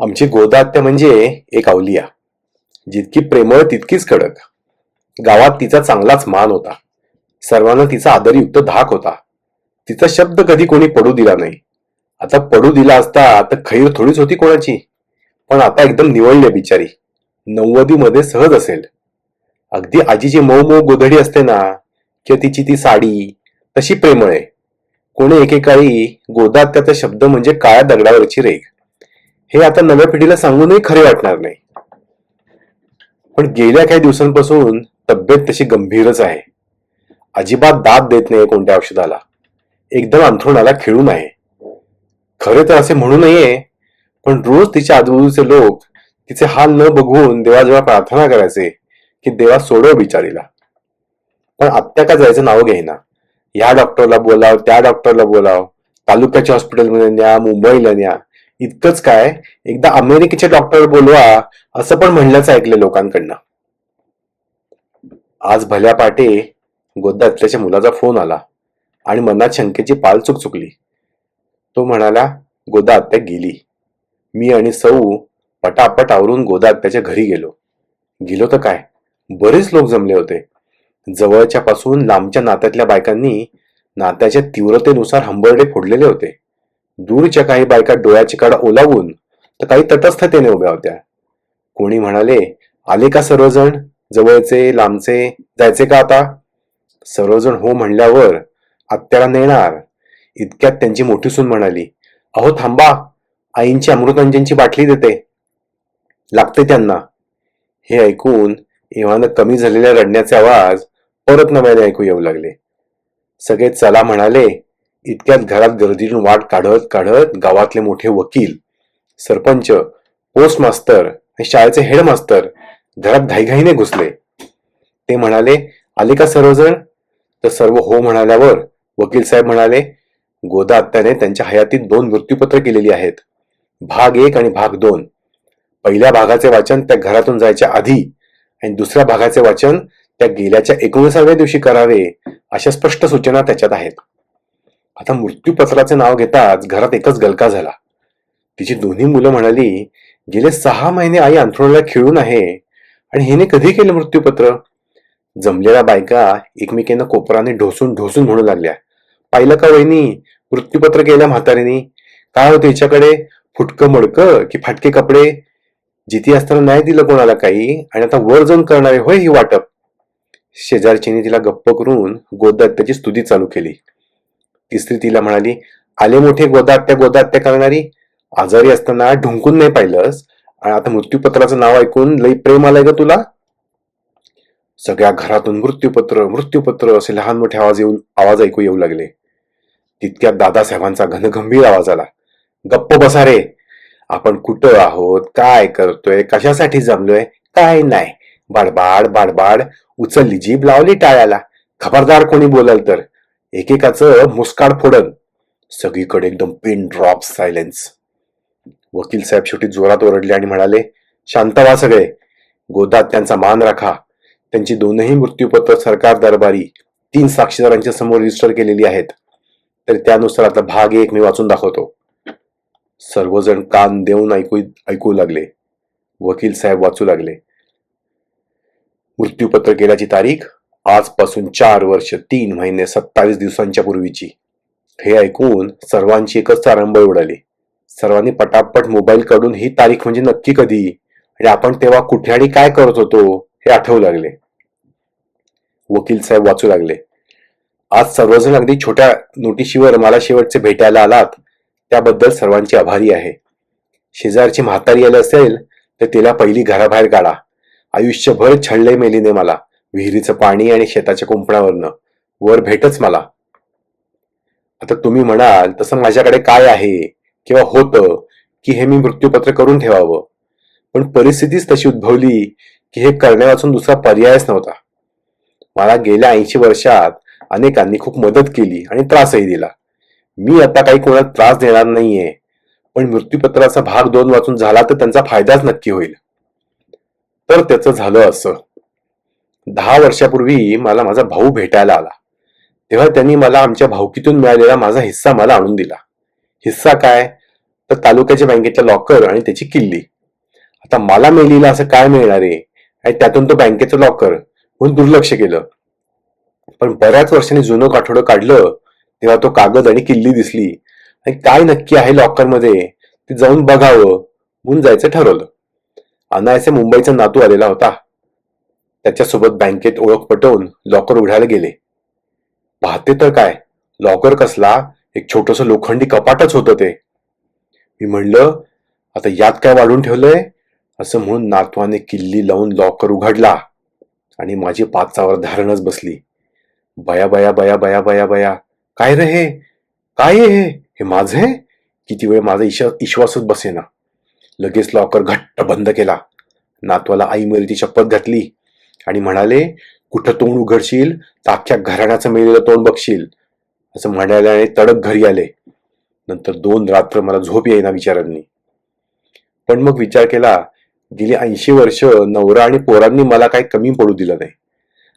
आमची गोदात्या म्हणजे एक अवलिया जितकी प्रेमळ तितकीच कडक गावात तिचा चांगलाच मान होता. सर्वांना तिचा आदरयुक्त धाक होता. तिचा शब्द कधी कोणी पडू दिला नाही. आता पडू दिला असता तर खैर थोडीच होती कोणाची? पण आता एकदम निवडली बिचारी. नव्वदीमध्ये सहज असेल. अगदी आजीची मऊ मऊ गोधडी असते ना किंवा तिची ती साडी तशी प्रेमळ आहे. कोणी एकेकाळी गोदात्याचा शब्द म्हणजे काळ्या दगडावरची रेग हे आता नव्या पिढीला सांगूनही खरे वाटणार नाही. पण गेल्या काही दिवसांपासून तब्येत तशी गंभीरच आहे. अजिबात दाद देत नाही कोणत्या औषधाला. एकदम अंथरुणाला खिळून आहे. खरे तर असे म्हणू नये पण रोज तिच्या आजूबाजूचे लोक तिचे हाल न बघून देवाजवळ प्रार्थना करायचे की देवा सोडव बिचारीला. पण आत्या का जायचं नाव घेईना. या डॉक्टरला बोलाव त्या डॉक्टरला बोलाव. तालुक्याच्या हॉस्पिटलमध्ये न्या मुंबईला न्या. इतकंच काय एकदा अमेरिकेचे डॉक्टर बोलवा असं पण म्हणल्याचं ऐकलं लोकांकडनं. आज भल्या पाटे गोदातल्याच्या मुलाचा फोन आला आणि मनात शंकेची पाल चुक चुकली. तो म्हणाला गोदा आत्या गेली. मी आणि सऊ पटापट आवरून गोदा आत्याच्या घरी गेलो. गेलो तर काय? बरेच लोक जमले होते. जवळच्या पासून लांबच्या नात्यातल्या बायकांनी नात्याच्या तीव्रतेनुसार हंबरडे फोडलेले होते. दूरच्या काही बायका डोळ्याची काडा ओलावून तर काही तटस्थतेने उभ्या होत्या. कोणी म्हणाले आले का सर्वजण? जवळचे लांबचे? जायचे का आता? सर्वजण हो म्हणल्यावर आत्याला नेणार. इतक्यात त्यांची मोठी सून म्हणाली अहो थांबा. आईंची अमृतांजनची बाटली देते. लागते त्यांना. हे ऐकून एव्हानं कमी झालेल्या रडण्याचे आवाज परत नव्याने ऐकू येऊ लागले. सगळे चला म्हणाले इतक्यात घरात गर्दीतून वाट काढत काढत गावातले मोठे वकील सरपंच पोस्ट मास्तर आणि शाळेचे हेडमास्तर घरात घाईघाईने घुसले. ते म्हणाले आले का सर्वजण? तर सर्व हो म्हणाल्यावर वकील साहेब म्हणाले गोदा आत्याने त्यांच्या हयातीत दोन मृत्यूपत्र केलेली आहेत. भाग एक आणि भाग दोन. पहिल्या भागाचे वाचन त्या घरातून जायच्या आधी आणि दुसऱ्या भागाचे वाचन त्या गेल्याच्या एकोणीसाव्या दिवशी करावे अशा स्पष्ट सूचना त्याच्यात आहेत. आता मृत्यूपत्राचे नाव घेताच घरात एकच गलका झाला. तिची दोन्ही मुलं म्हणाली गेले सहा महिने आई अंथरुणाला खिळून आहे आणि हिने कधी केलं मृत्यूपत्र? जमलेल्या बायका एकमेकींना कोपराने ढोसून ढोसून म्हणू लागल्या. पाहिलं का वहिनी मृत्यूपत्र केल्या म्हातारीनी? काय होतं हिच्याकडे? फुटकं मडकं की फाटके कपडे? जिती असताना नाही दिलं कोणाला काही आणि आता वर जाऊन करणारे होय ही वाटप. शेजारचीने तिला गप्प करून गोदात त्याची स्तुती चालू केली. तिसरी तिला म्हणाली आले मोठे गोदात्या गोदात्या करणारी? आजारी असताना ढुंकून नाही पाहिलंस? आणि आता मृत्यूपत्राचं नाव ऐकून लई प्रेम आलंय ग तुला? सगळ्या घरातून मृत्यूपत्र मृत्यूपत्र असे लहान मोठे आवाज येऊन आवाज ऐकू येऊ लागले. तितक्यात दादासाहेबांचा घनगंभीर आवाज आला. गप्प बसा रे. आपण कुठं आहोत? काय करतोय? कशासाठी जमलोय? काय नाही. बाडबाड बाडबाड. उचलली जीभ लावली टाळ्याला. खबरदार कोणी बोलाल तर? एकेकाचं मुस्काड फोडन. सगळीकडे एकदम पिन ड्रॉप सायलेन्स वकील साहेब शेवटी जोरात ओरडले आणि म्हणाले शांत व्हा सगळे. गोदात त्यांचा मान राखा. त्यांची दोनही मृत्यूपत्र सरकार दरबारी तीन साक्षीदारांच्या समोर रजिस्टर केलेली आहेत. तर त्यानुसार आता भाग एक मी वाचून दाखवतो. सर्वजण कान देऊन ऐकू ऐकू लागले. वकील साहेब वाचू लागले. मृत्यूपत्र केल्याची तारीख? आजपासून चार वर्ष तीन महिने सत्तावीस दिवसांच्या पूर्वीची. हे ऐकून सर्वांची एकच तारंबळ उडाली. सर्वांनी पटापट मोबाईल काढून ही तारीख म्हणजे नक्की कधी? आणि आपण तेव्हा कुठे आणि काय करत होतो? हे आठवू लागले. वकील साहेब वाचू लागले. आज सर्वजण अगदी छोट्या नोटिशीवर मला शेवटचे भेटायला आलात. त्याबद्दल सर्वांची आभारी आहे. शेजारची म्हातारी आली असेल तर तिला पहिली घराबाहेर काढा. आयुष्यभर छळले मेलीने मला. विहिरीचं पाणी आणि शेताच्या कुंपणावरनं. वर भेटच मला. आता तुम्ही म्हणाल तसं माझ्याकडे काय आहे? किंवा होतं की हे मी मृत्यूपत्र करून ठेवावं? पण परिस्थितीच तशी उद्भवली की हे करण्यावाचून दुसरा पर्यायच नव्हता. मला गेल्या ऐंशी वर्षात अनेकांनी खूप मदत केली आणि त्रासही दिला. मी आता काही कोणाला त्रास देणार नाहीये पण मृत्यूपत्राचा भाग दोन वाचून झाला तर त्यांचा फायदाच नक्की होईल. तर त्याचं झालं असं. दहा वर्षापूर्वी मला माझा भाऊ भेटायला आला. तेव्हा त्यांनी मला आमच्या भाऊकीतून मिळालेला माझा हिस्सा मला आणून दिला. हिस्सा काय? तर तालुक्याच्या बँकेच्या लॉकर आणि त्याची किल्ली. आता मला मेलीला असं काय मिळणार आहे? आणि त्यातून तो बँकेचं लॉकर म्हणून दुर्लक्ष केलं. पण बऱ्याच वर्षांनी जुनं काठोडं काढलं तेव्हा तो कागद आणि किल्ली दिसली. आणि काय नक्की आहे लॉकरमध्ये? ते जाऊन बघावं म्हणून जायचं ठरवलं. अनायसे मुंबईचा नातू आलेला होता. त्याच्यासोबत बँकेत ओळख पटवून लॉकर उघडायला गेले. पाहते तर काय लॉकर कसला एक छोटस लोखंडी कपाटच होतं ते. मी म्हणलं आता यात काय वाढून ठेवलंय? असं म्हणून नातवाने किल्ली लावून लॉकर उघडला आणि माझी पाचावर धारणच बसली. बया बया बया बया बया बया काय रे हे? काय हे? हे माझं किती वेळ माझा इश विश्वासच बसेना. लगेच लॉकर घट्ट बंद केला. नातवाला आई मेरीची शपथ घातली. आणि म्हणाले कुठं तोंड उघडशील तर अख्ख्या घराण्याचं मेलेलं तोंड बघशील. असं म्हणाल्याने तडक घरी आले. नंतर दोन रात्र मला झोप येईना विचारांनी. पण मग विचार केला गेली ऐंशी वर्ष नवरा आणि पोरांनी मला काही कमी पडू दिलं नाही.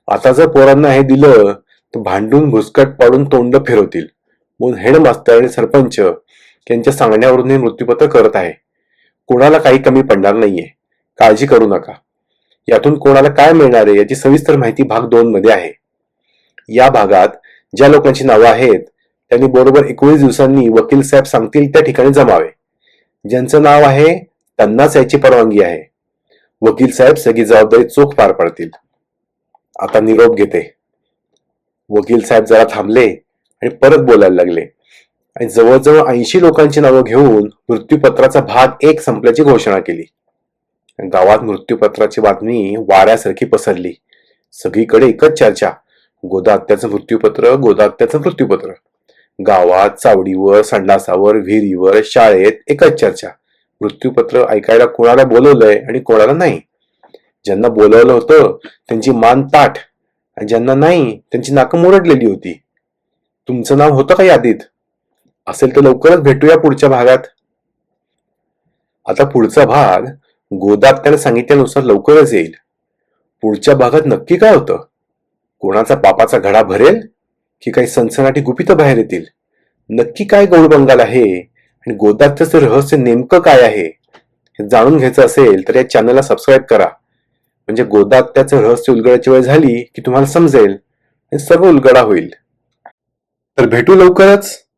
आता जर पोरांना हे दिलं तर भांडून भुसकट पाडून तोंड फिरवतील. म्हणून हेडमास्तर आणि सरपंच यांच्या सांगण्यावरून हे मृत्यूपत्र करत आहे. कोणाला काही कमी पडणार नाहीये. काळजी करू नका. यातून कोणाला काय मिळणार आहे याची सविस्तर माहिती भाग दोन मध्ये आहे. या भागात ज्या लोकांची नावं आहेत त्यांनी बरोबर एकोणीस दिवसांनी वकील साहेब सांगतील त्या ठिकाणी जमावे. ज्यांचं नाव आहे त्यांनाच याची परवानगी आहे. वकील साहेब सगळी जबाबदारी चोख पार पाडतील. आता निरोप घेते. वकील साहेब जरा थांबले आणि परत बोलायला लागले. आणि जवळजवळ ऐंशी लोकांची नावं घेऊन मृत्यूपत्राचा भाग एक संपल्याची घोषणा केली. गावात मृत्यूपत्राची बातमी वाऱ्यासारखी पसरली. सगळीकडे एकच चर्चा. गोदात्याचं मृत्यूपत्र गोदात्याचं मृत्यूपत्र. गावात चावडीवर संडासावर विहिरीवर शाळेत एकच चर्चा. मृत्यूपत्र ऐकायला कोणाला बोलवलंय आणि कोणाला नाही? ज्यांना बोलवलं होतं त्यांची मान ताठ. आणि ज्यांना नाही त्यांची नाकं मुरडलेली होती. तुमचं नाव होतं का यादीत? असेल तर लवकरच भेटूया पुढच्या भागात. आता पुढचा भाग गोदात्याने सांगितल्यानुसार लवकरच येईल. पुढच्या भागात नक्की काय होतं? कोणाचा पापाचा घडा भरेल? की काही सनसनाटी गुपितं बाहेर येतील? नक्की काय गौडबंगाल आहे? आणि गोदात्याचं रहस्य नेमकं काय आहे? हे जाणून घ्यायचं असेल तर या चॅनलला सबस्क्राईब करा. म्हणजे गोदात्याचं रहस्य उलगडायची वेळ झाली की तुम्हाला समजेल. हे सर्व उलगडा होईल. तर भेटू लवकरच.